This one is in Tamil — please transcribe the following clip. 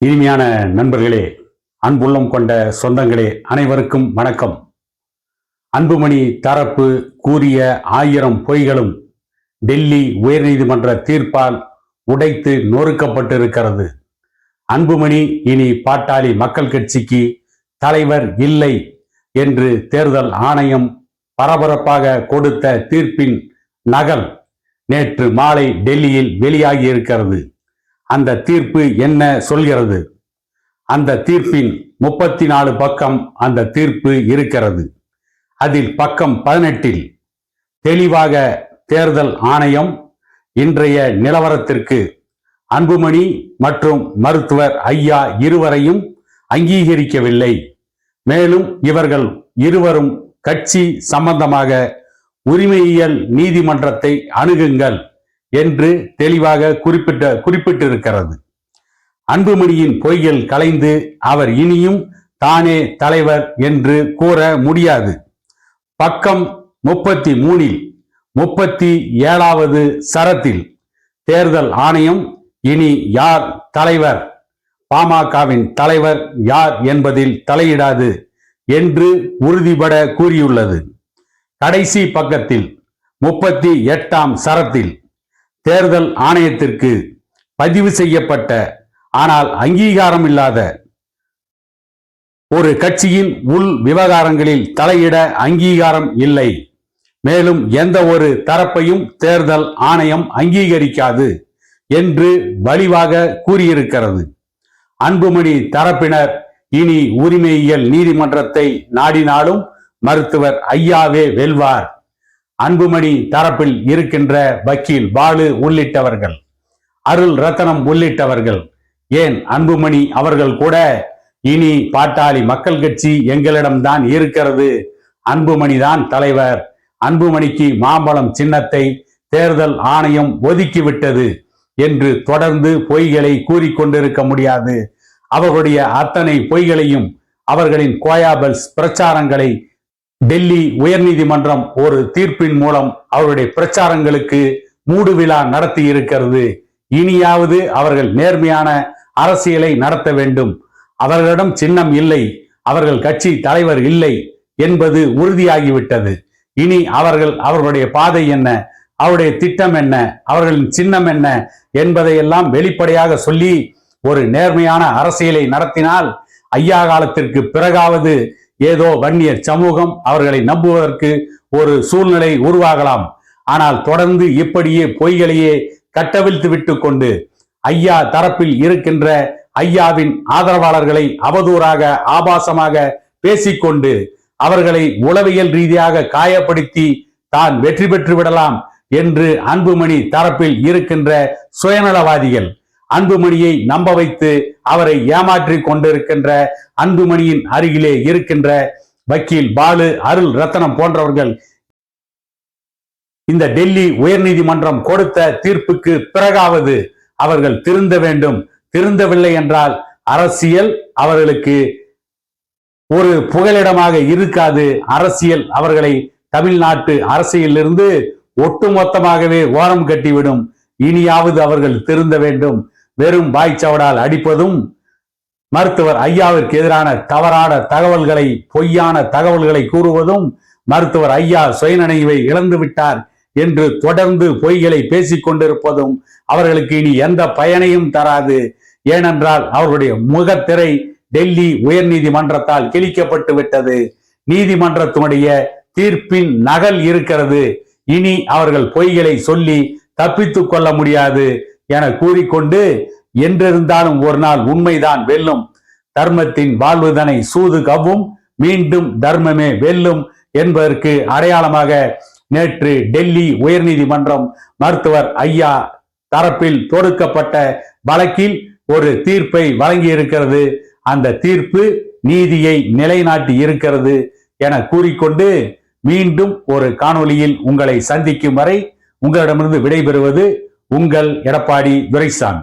இனிமையான நண்பர்களே அன்புள்ளம் கொண்ட சொந்தங்களே அனைவருக்கும் வணக்கம். அன்புமணி தரப்பு கூறிய ஆயிரம் பொய்களும் டெல்லி உயர்நீதிமன்ற தீர்ப்பால் உடைத்து நொறுக்கப்பட்டிருக்கிறது. அன்புமணி இனி பாட்டாளி மக்கள் கட்சிக்கு தலைவர் இல்லை என்று தேர்தல் ஆணையம் பரபரப்பாக கொடுத்த தீர்ப்பின் நகல் நேற்று மாலை டெல்லியில் வெளியாகி இருக்கிறது அந்த தீர்ப்பு என்ன சொல்கிறது? அந்த தீர்ப்பின் முப்பத்தி நாலு பக்கம் அந்த தீர்ப்பு இருக்கிறது. அதில் பக்கம் பதினெட்டில் தெளிவாக தேர்தல் ஆணையம் இன்றைய நிலவரத்திற்கு அன்புமணி மற்றும் மருத்துவர் ஐயா இருவரையும் அங்கீகரிக்கவில்லை. மேலும் இவர்கள் இருவரும் கட்சி சம்பந்தமாக உரிமையியல் நீதிமன்றத்தை அணுகுங்கள். என்று தெளிவாக குறிப்பிட்ட குறிப்பிட்டிருக்கிறது. அன்புமணியின் பொய்கள் கலைந்து அவர் இனியும் தானே தலைவர் என்று கூற முடியாது. பக்கம் முப்பத்தி மூணில் முப்பத்தி ஏழாவது சரத்தில் தேர்தல் ஆணையம் இனி யார் தலைவர்? பாமகவின் தலைவர் யார் என்பதில் தலையிடாது என்று உறுதிபட கூறியுள்ளது. கடைசி பக்கத்தில் முப்பத்தி எட்டாம் சரத்தில் தேர்தல் ஆணையத்திற்கு பதிவு செய்யப்பட்ட ஆனால் அங்கீகாரம் இல்லாத ஒரு கட்சியின் உள் விவகாரங்களில் தலையிட அங்கீகாரம் இல்லை. மேலும் எந்த ஒரு தரப்பையும் தேர்தல் ஆணையம் அங்கீகரிக்காது என்று வலிவாக கூறியிருக்கிறது. அன்புமணி தரப்பினர் இனி உரிமையியல் நீதிமன்றத்தை நாடினாலும் மருத்துவர் ஐயாவே வெல்வார். அன்புமணி தரப்பில் இருக்கின்ற வக்கீல் பாலு உள்ளிட்டவர்கள் அருள் ரத்தனம் உள்ளிட்டவர்கள் ஏன் அன்புமணி அவர்கள் கூட இனி பாட்டாளி மக்கள் கட்சி எங்களிடம்தான் இருக்கிறது? அன்புமணி தான் தலைவர். அன்புமணிக்கு மாம்பழம் சின்னத்தை தேர்தல் ஆணையம் ஒதுக்கிவிட்டது என்று தொடர்ந்து பொய்களை கூறிக்கொண்டிருக்க முடியாது. அவர்களுடைய அத்தனை பொய்களையும் அவர்களின் கோயாபல்ஸ் பிரச்சாரங்களை டெல்லி உயர்நீதிமன்றம் ஒரு தீர்ப்பின் மூலம் அவருடைய பிரச்சாரங்களுக்கு மூடு விழா நடத்தி இருக்கிறது. இனியாவது அவர்கள் நேர்மையான அரசியலை நடத்த வேண்டும். அவர்களிடம் சின்னம் இல்லை அவர்கள் கட்சி தலைவர் இல்லை என்பது உறுதியாகிவிட்டது. இனி அவர்கள் அவர்களுடைய பாதை என்ன அவருடைய திட்டம் என்ன அவர்களின் சின்னம் என்ன என்பதையெல்லாம் வெளிப்படையாக சொல்லி ஒரு நேர்மையான அரசியலை நடத்தினால் ஐயா காலத்திற்கு பிறகாவது ஏதோ வன்னியர் சமூகம் அவர்களை நம்புவதற்கு ஒரு சூழ்நிலை உருவாகலாம். ஆனால் தொடர்ந்து இப்படியே பொய்களையே கட்டவிழ்த்து விட்டு கொண்டு ஐயா தரப்பில் இருக்கின்ற ஐயாவின் ஆதரவாளர்களை அவதூறாக ஆபாசமாக பேசிக்கொண்டு அவர்களை உளவியல் ரீதியாக காயப்படுத்தி தான் வெற்றி பெற்று விடலாம் என்று அன்புமணி தரப்பில் இருக்கின்ற சுயநலவாதிகள். அன்புமணியை நம்ப வைத்து அவரை ஏமாற்றி கொண்டிருக்கின்ற அன்புமணியின் அருகிலே இருக்கின்ற வக்கீல் பாலு அருள் ரத்தனம் போன்றவர்கள் இந்த டெல்லி உயர்நீதிமன்றம் கொடுத்த தீர்ப்புக்கு பிறகாவது அவர்கள் திருந்த வேண்டும். திருந்தவில்லை என்றால் அரசியல் அவர்களுக்கு ஒரு புகலிடமாக இருக்காது. அரசியல் அவர்களை தமிழ்நாட்டு அரசியலிருந்து ஒட்டுமொத்தமாகவே ஓரம் கட்டிவிடும். இனியாவது அவர்கள் திருந்த வேண்டும். வெறும் வாய்ச்சவடால் அடிப்பதும் மருத்துவர் ஐயாவிற்கு எதிரான தவறான தகவல்களை பொய்யான தகவல்களை கூறுவதும் மருத்துவர் ஐயா சுயநினைவை இழந்து விட்டார் என்று தொடர்ந்து பொய்களை பேசிக் கொண்டிருப்பதும் அவர்களுக்கு இனி எந்த பயனையும் தராது. ஏனென்றால் அவர்களுடைய முகத்திரை டெல்லி உயர்நீதிமன்றத்தால் கிழிக்கப்பட்டு விட்டது. நீதிமன்றத்தினுடைய தீர்ப்பின் நகல் இருக்கிறது. இனி அவர்கள் பொய்களை சொல்லி தப்பித்துக் கொள்ள முடியாது. என கூறிக்கொண்டு என்றிருந்தாலும் ஒரு நாள் உண்மைதான் வெல்லும். தர்மத்தின் வாழ்வுதனை சூது கவ்வும் மீண்டும் தர்மமே வெல்லும் என்பதற்கு அடையாளமாக நேற்று டெல்லி உயர்நீதிமன்றம் மருத்துவர் ஐயா தரப்பில் தொடுக்கப்பட்ட வழக்கில் ஒரு தீர்ப்பை வழங்கி இருக்கிறது அந்த தீர்ப்பு நீதியை நிலைநாட்டி இருக்கிறது என கூறிக்கொண்டு மீண்டும் ஒரு காணொலியில் உங்களை சந்திக்கும் வரை உங்களிடமிருந்து விடைபெறுவது உங்கள் எடப்பாடி துரைசாமி.